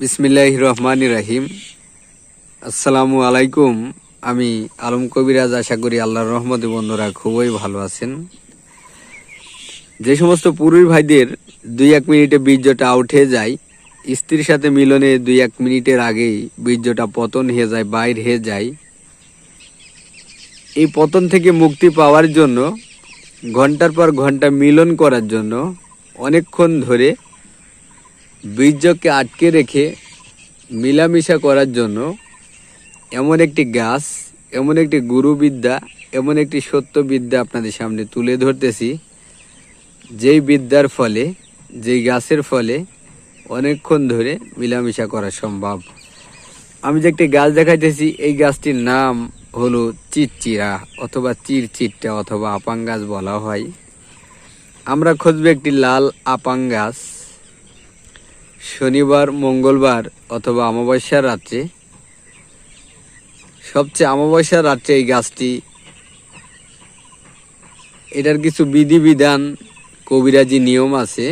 বিসমিল্লাহ রহমান রাহিম। আসসালামু আলাইকুম। আমি আলম কবিরাজ, আশা করি আল্লাহর রহমতে বন্ধুরা খুবই ভালো আছেন। যে সমস্ত পুরুষ ভাইদের দুই এক মিনিটে বীর্যটা আউট হয়ে যায়, স্ত্রীর সাথে মিলনে দুই এক মিনিটের আগেই বীর্যটা পতন হয়ে যায়, বাইর হয়ে যায়। এই পতন থেকে মুক্তি পাওয়ার জন্য, ঘণ্টার পর ঘণ্টা মিলন করার জন্য, অনেকক্ষণ ধরে বীর্যকে আটকে রেখে মিলামিশা করার জন্য এমন একটি গাছ, এমন একটি গুরুবিদ্যা, এমন একটি সত্যবিদ্যা আপনাদের সামনে তুলে ধরতেছি, যেই বিদ্যার ফলে, যেই গাছের ফলে অনেকক্ষণ ধরে মিলামিশা করা সম্ভব। আমি যে একটি গাছ দেখাইতেছি, এই গাছটির নাম হলো চিরচিরা অথবা চিরচিট্টা অথবা আপাং গাছ বলা হয়। আমরা খুঁজবো একটি লাল আপাং গাছ। শনিবার, মঙ্গলবার অথবা অমাবস্যার রাত্রে। সবচেয়ে অমাবস্যার রাত্রে এই গাছটি, এটার কিছু বিধিবিধান, কবিরাজি নিয়ম আছে।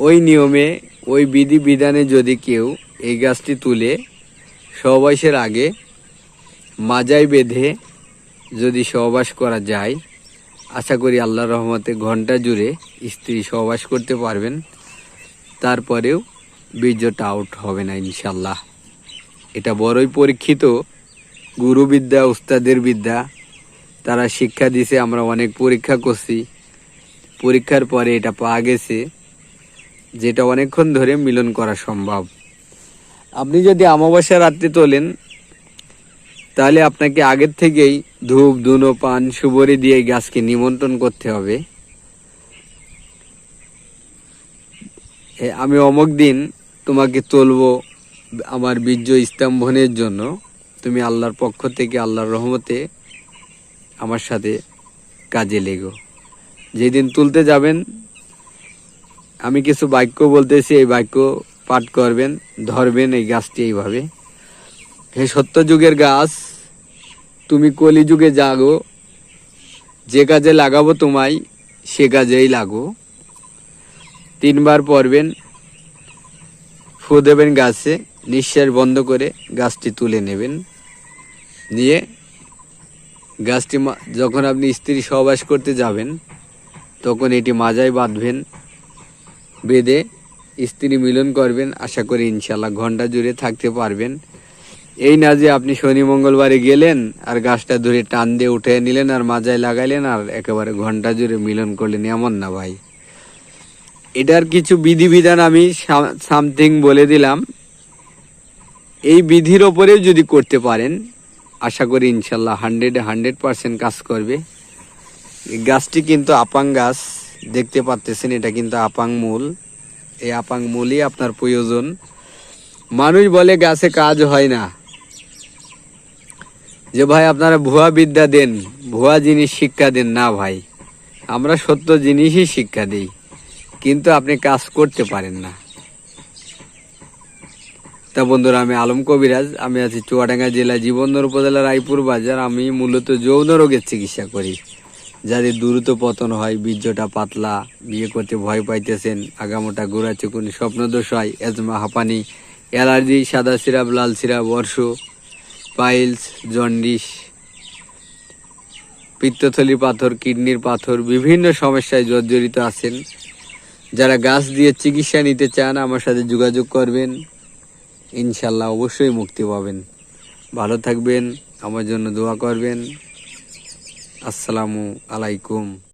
ওই নিয়মে, ওই বিধিবিধানে যদি কেউ এই গাছটি তুলে সহবাসের আগে মাজায় বেঁধে যদি সহবাস করা যায়, আশা করি আল্লাহ রহমতে ঘণ্টা জুড়ে স্ত্রী সহবাস করতে পারবেন। তারপরেও বীর্যটা আউট হবে না ইনশাল্লাহ এটা বড়ই পরীক্ষিত। গুরুবিদ্যা, উস্তাদের বিদ্যা, তারা শিক্ষা দিছে, আমরা অনেক পরীক্ষা করছি। পরীক্ষার পরে এটা পাওয়া গেছে, যেটা অনেকক্ষণ ধরে মিলন করা সম্ভব। আপনি যদি অমাবস্যা রাত্রে তোলেন, তাহলে আপনাকে আগের থেকেই ধূপ, ধুনো, পান সুবরি দিয়ে গাছকে নিমন্ত্রণ করতে হবে। আমি অমুক দিন তোমাকে তুলবো আমার বীর্য স্তম্ভনের জন্য। তুমি আল্লাহর পক্ষ থেকে, আল্লাহর রহমতে আমার সাথে কাজে লেগো। যেদিন তুলতে যাবেন, আমি কিছু বাক্য বলতেছি, এই বাক্য পাঠ করবেন, ধরবেন এই গাছটি এইভাবে। হে সত্য যুগের গাছ, তুমি কলি যুগে জাগো, যে কাজে লাগাবো তোমায়, সে কাজেই লাগো। তিনবার পরবেন, ফু দেবেন গাছে, নিঃশ্বাস বন্ধ করে গাছটি তুলে নেবেন। নিয়ে গাছটি যখন আপনি স্ত্রী সহবাস করতে যাবেন, তখন এটি মাজায় বাঁধবেন, বেঁধে স্ত্রী মিলন করবেন। আশা করি ইনশাল্লাহ ঘণ্টা জুড়ে থাকতে পারবেন। এই না যে আপনি শনি মঙ্গলবারে গেলেন আর গাছটা ধরে টান দিয়ে উঠে নিলেন আর মাজায় লাগাইলেন আর একেবারে ঘণ্টা জুড়ে মিলন করলেন, এমন না ভাই। এটার কিছু বিধিবিধান আমি সামথিং বলে দিলাম। এই বিধির ওপরেও যদি করতে পারেন, আশা করি ইনশাল্লাহ হান্ড্রেড হান্ড্রেড পার্সেন্ট কাজ করবে। গাছটি কিন্তু আপাং গাছ, দেখতে পাচ্তেছেন এটা কিন্তু আপাং মূল। এই আপাং মূলই আপনার প্রয়োজন। মানুষ বলে গাছে কাজ হয় না। যে ভাই আপনারা ভুয়া বিদ্যা দেন, ভুয়া জিনিস শিক্ষা দেন, না ভাই। আমরা সত্য জিনিসই শিক্ষা দিই। কিন্তু আপনি কাজ করতে পারেন না। তা বন্ধুরা, আমি আলম কবিরাজ, আমি আছি চুয়াডাঙ্গা জেলা জীবনদর উপজেলা রায়পুর বাজার। আমি মূলত যৌন রোগের চিকিৎসা করি। যাদের দ্রুত পতন হয়, বীর্যটা পাতলা, বিয়ে করতে ভয় পাইতেছেন, আগামোটা গোড়া চুকুন স্বপ্নদোষ হয়, এজমা, হাঁপানি, অ্যালার্জি, সাদা সিরাপ, লাল সিরাপ, বর্ষ, পাইলস, জন্ডিস পিত্তথলি পাথর, কিডনির পাথর, বিভিন্ন সমস্যায় জর্জরিত আছেন। যারা গাছ দিয়ে চিকিৎসা নিতে চান, আমার সাথে যোগাযোগ করবেন। ইনশাল্লাহ অবশ্যই মুক্তি পাবেন। ভালো থাকবেন, আমার জন্য দোয়া করবেন। আসসালামু আলাইকুম।